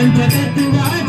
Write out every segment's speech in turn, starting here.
புகழ் பகத்துவாய்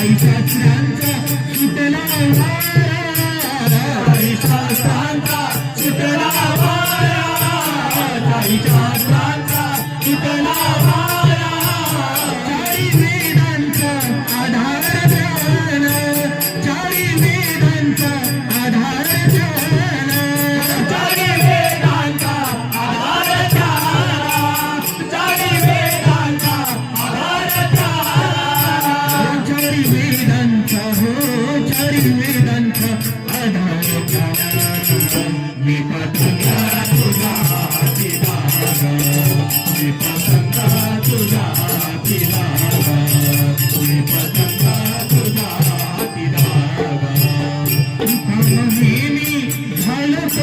I touch now.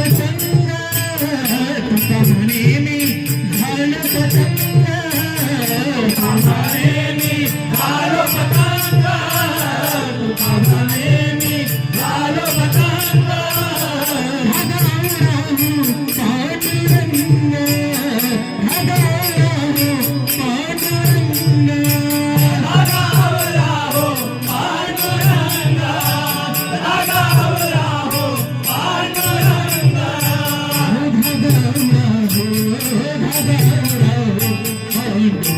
Thank you. Thank you.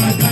Maga.